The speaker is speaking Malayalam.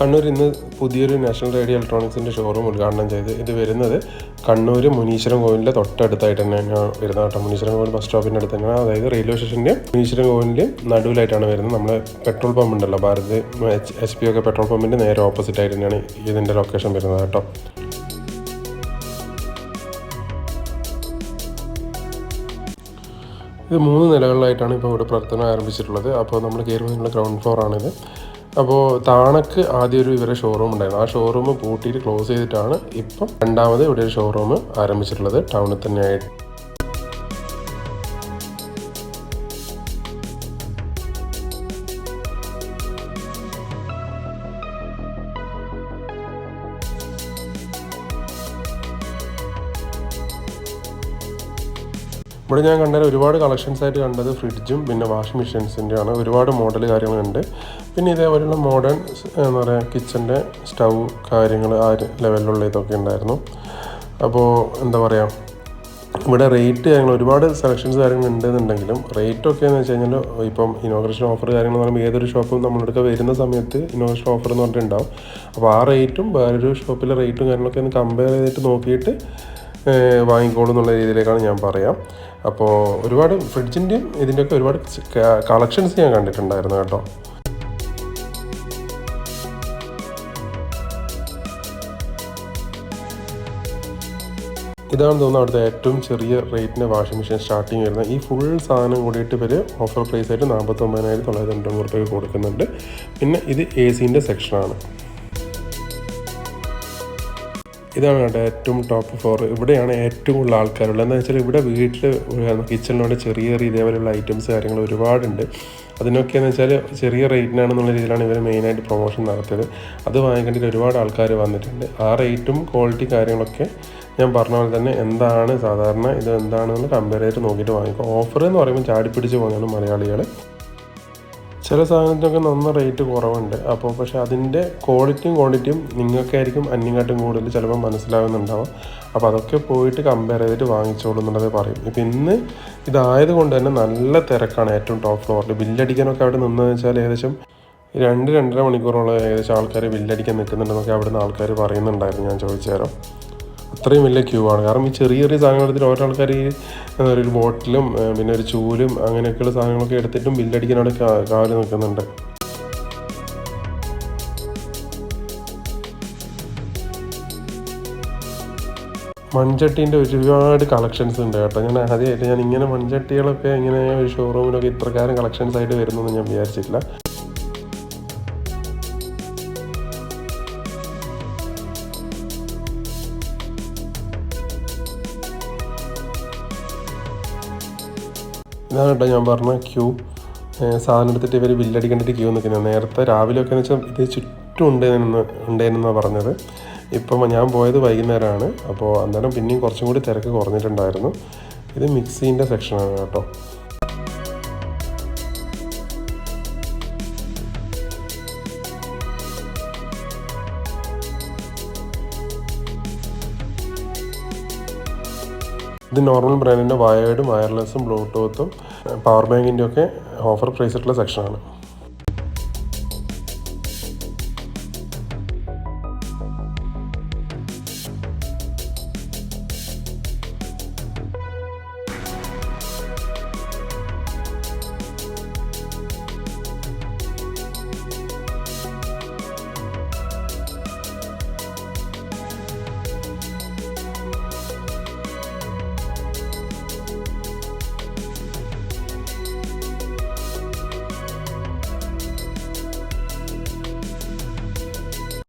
കണ്ണൂർ ഇന്ന് പുതിയൊരു നാഷണൽ റേഡിയോ ഇലക്ട്രോണിക്സിന്റെ ഷോറൂം ഉദ്ഘാടനം ചെയ്ത് ഇത് വരുന്നത് കണ്ണൂർ മുനീശ്വരം കോവിലിന്റെ തൊട്ടടുത്തായിട്ട് തന്നെയാണ് വരുന്നത് കേട്ടോ. മുനീശ്വരം കോവിൽ ബസ് സ്റ്റോപ്പിന്റെ അടുത്ത് തന്നെയാണ് അതായത് റെയിൽവേ സ്റ്റേഷന്റെ മുനീശ്വരം കോവിലിന്റെ നടുവിലായിട്ടാണ് വരുന്നത്. നമ്മൾ പെട്രോൾ പമ്പ് ഉണ്ടല്ലോ. ഭാരത് എച്ച് എച്ച് പി ഒക്കെ പെട്രോൾ പമ്പിന്റെ നേരെ ഓപ്പോസിറ്റ് ആയിട്ട് തന്നെയാണ് ഇതിന്റെ ലൊക്കേഷൻ വരുന്നത് കേട്ടോ. ഇത് മൂന്ന് നിലകളിലായിട്ടാണ് ഇപ്പോൾ ഇവിടെ പ്രവർത്തനം ആരംഭിച്ചിട്ടുള്ളത്. അപ്പോൾ നമ്മൾ കയറുമ്പോൾ ഗ്രൗണ്ട് ഫ്ലോർ ആണിത്. അപ്പോൾ താണക്ക് ആദ്യം ഒരു ഇവരെ ഷോറൂം ഉണ്ടായിരുന്നു. ആ ഷോറൂം പൂട്ടിയിട്ട് ക്ലോസ് ചെയ്തിട്ടാണ് ഇപ്പം രണ്ടാമത് ഇവിടെ ഒരു ഷോറൂം ആരംഭിച്ചിട്ടുള്ളത്. ടൗണിൽ തന്നെയായിട്ട്. ഇവിടെ ഞാൻ കണ്ടത് ഒരുപാട് കളക്ഷൻസ് ആയിട്ട് കണ്ടത് ഫ്രിഡ്ജും പിന്നെ വാഷിംഗ് മെഷീൻസിന്റെയാണ് ഒരുപാട് മോഡൽ കാര്യങ്ങളുണ്ട്. പിന്നെ ഇതേപോലെയുള്ള മോഡേൺ എന്താ പറയുക കിച്ചന്റെ സ്റ്റൗ കാര്യങ്ങൾ ആ ലെവലിലുള്ള ഇതൊക്കെ ഉണ്ടായിരുന്നു. അപ്പോൾ എന്താ പറയുക ഇവിടെ റേറ്റ് കാര്യങ്ങൾ ഒരുപാട് സെലക്ഷൻസ് കാര്യങ്ങൾ ഉണ്ടെന്നുണ്ടെങ്കിലും റേറ്റൊക്കെ എന്ന് വെച്ച് കഴിഞ്ഞാൽ ഇപ്പം ഇനോഗ്രേഷൻ ഓഫർ കാര്യങ്ങൾ എന്ന് പറയുമ്പോൾ ഏതൊരു ഷോപ്പും നമ്മളെടുക്കാൻ വരുന്ന സമയത്ത് ഇനോഗ്രേഷൻ ഓഫർ എന്ന് പറഞ്ഞിട്ടുണ്ടാവും. അപ്പോൾ ആ റേറ്റും വേറൊരു ഷോപ്പിലെ റേറ്റും കാര്യങ്ങളൊക്കെ ഒന്ന് കമ്പയർ ചെയ്തിട്ട് നോക്കിയിട്ട് വാങ്ങിക്കോളൂ എന്നുള്ള രീതിയിലേക്കാണ് ഞാൻ പറയാം. അപ്പോൾ ഒരുപാട് ഫ്രിഡ്ജിന്റെയും ഇതിന്റെയൊക്കെ ഒരുപാട് കളക്ഷൻസ് ഞാൻ കണ്ടിട്ടുണ്ടായിരുന്നു കേട്ടോ. ഇതാണ് തോന്നുന്നത് അവിടുത്തെ ഏറ്റവും ചെറിയ റേറ്റിന്റെ വാഷിംഗ് മെഷീൻ സ്റ്റാർട്ടിങ് വരുന്നത്. ഈ ഫുൾ സാധനം കൂടിയിട്ട് ഇവർ ഓഫർ പ്രൈസ് ആയിട്ട് നാൽപ്പത്തൊമ്പതിനായിരത്തി തൊള്ളായിരത്തി തൊണ്ണൂറ് രൂപയ്ക്ക് കൊടുക്കുന്നുണ്ട്. പിന്നെ ഇത് എ സീന്റെ സെക്ഷനാണ് ഇതാണ് കേട്ടോ ഏറ്റവും ടോപ്പ് ഫ്ലോർ ഇവിടെയാണ് ഏറ്റവും കൂടുതൽ ആൾക്കാരുള്ളത്. എന്താ വെച്ചാൽ ഇവിടെ വീട്ടിൽ കിച്ചണിലൂടെ ചെറിയ ചെറിയ ഇതേപോലെയുള്ള ഐറ്റംസ് കാര്യങ്ങൾ ഒരുപാടുണ്ട്. അതിനൊക്കെ എന്ന് വെച്ചാൽ ചെറിയ റേറ്റിനാണെന്നുള്ള രീതിയിലാണ് ഇവർ മെയിനായിട്ട് പ്രൊമോഷൻ നടത്തിയത്. അത് വാങ്ങിക്കേണ്ടി ഒരുപാട് ആൾക്കാർ വന്നിട്ടുണ്ട്. ആ റേറ്റും ക്വാളിറ്റി കാര്യങ്ങളൊക്കെ ഞാൻ പറഞ്ഞ പോലെ തന്നെ എന്താണ് സാധാരണ ഇത് എന്താണെന്ന് കമ്പയർ ചെയ്തിട്ട് നോക്കിയിട്ട് വാങ്ങിക്കും. ഓഫർ എന്ന് പറയുമ്പോൾ ചാടിപ്പിടിച്ച് പോകുന്നതാണ് മലയാളികൾ ചില സാധനത്തിനൊക്കെ നന്ന റേറ്റ് കുറവുണ്ട്. അപ്പോൾ പക്ഷേ അതിന്റെ ക്വാളിറ്റിയും ക്വാണ്ടിറ്റിയും നിങ്ങൾക്കായിരിക്കും അന്യങ്ങാട്ടും കൂടുതൽ ചിലപ്പോൾ മനസ്സിലാകുന്നുണ്ടാവും അപ്പോൾ അതൊക്കെ പോയിട്ട് കമ്പയർ ചെയ്തിട്ട് വാങ്ങിച്ചോളൂ എന്നുള്ളത് പറയും. ഇപ്പം ഇന്ന് ഇതായത് കൊണ്ട് തന്നെ നല്ല തിരക്കാണ് ഏറ്റവും ടോപ്പ് ഫ്ലോറിൽ ബില്ലടിക്കാനൊക്കെ അവിടെ നിന്നതെന്ന് വെച്ചാൽ ഏകദേശം രണ്ട് രണ്ടര മണിക്കൂറോളം ഏകദേശം ആൾക്കാർ ബില്ലടിക്കാൻ നിൽക്കുന്നുണ്ടെന്നൊക്കെ അവിടുന്ന് ആൾക്കാർ പറയുന്നുണ്ടായിരുന്നു. ഞാൻ ചോദിച്ചു തരാം അത്രയും വലിയ ക്യൂ ആണ്. കാരണം ഈ ചെറിയ ചെറിയ സാധനങ്ങൾ എടുത്തിട്ട് ഓരോ ആൾക്കാർ ഈ ഒരു ബോട്ടിലും പിന്നെ ഒരു ചൂലും അങ്ങനെയൊക്കെയുള്ള സാധനങ്ങളൊക്കെ എടുത്തിട്ടും ബില്ലടിക്കാനവിടെ കാൽ നിൽക്കുന്നുണ്ട്. മൺചട്ടീന്റെ ഒരുപാട് കളക്ഷൻസ് ഉണ്ട് കേട്ടോ. ഞാൻ ആദ്യമായിട്ട് ഞാൻ ഇങ്ങനെ മൺചട്ടികളൊക്കെ ഇങ്ങനെ ഒരു ഷോറൂമിലൊക്കെ ഇത്രക്കാരം കളക്ഷൻസ് ആയിട്ട് വരുന്നു ഞാൻ വിചാരിച്ചിട്ടില്ല. ഇതാണ് കേട്ടോ ഞാൻ പറഞ്ഞ ക്യൂ. സാധനം എടുത്തിട്ട് ഇവർ ബില്ലടിക്കേണ്ടിട്ട് ക്യൂ നിൽക്കുന്നത് നേരത്തെ രാവിലെയൊക്കെ എന്ന് വെച്ചാൽ ഇത് ചുറ്റും ഉണ്ടെന്ന് ഉണ്ടായിരുന്നാണ് പറഞ്ഞത്. ഇപ്പം ഞാൻ പോയത് വൈകുന്നേരമാണ്. അപ്പോൾ അന്നേരം പിന്നെയും കുറച്ചും കൂടി തിരക്ക് കുറഞ്ഞിട്ടുണ്ടായിരുന്നു. ഇത് മിക്സീന്റെ സെക്ഷനാണ് കേട്ടോ. ഇത് നോർമൽ ബ്രാൻഡിന്റെ വയേർഡും വയർലെസ്സും ബ്ലൂടൂത്തും പവർ ബാങ്കിന്റെ ഒക്കെ ഓഫർ പ്രൈസിട്ടുള്ള സെക്ഷനാണ്.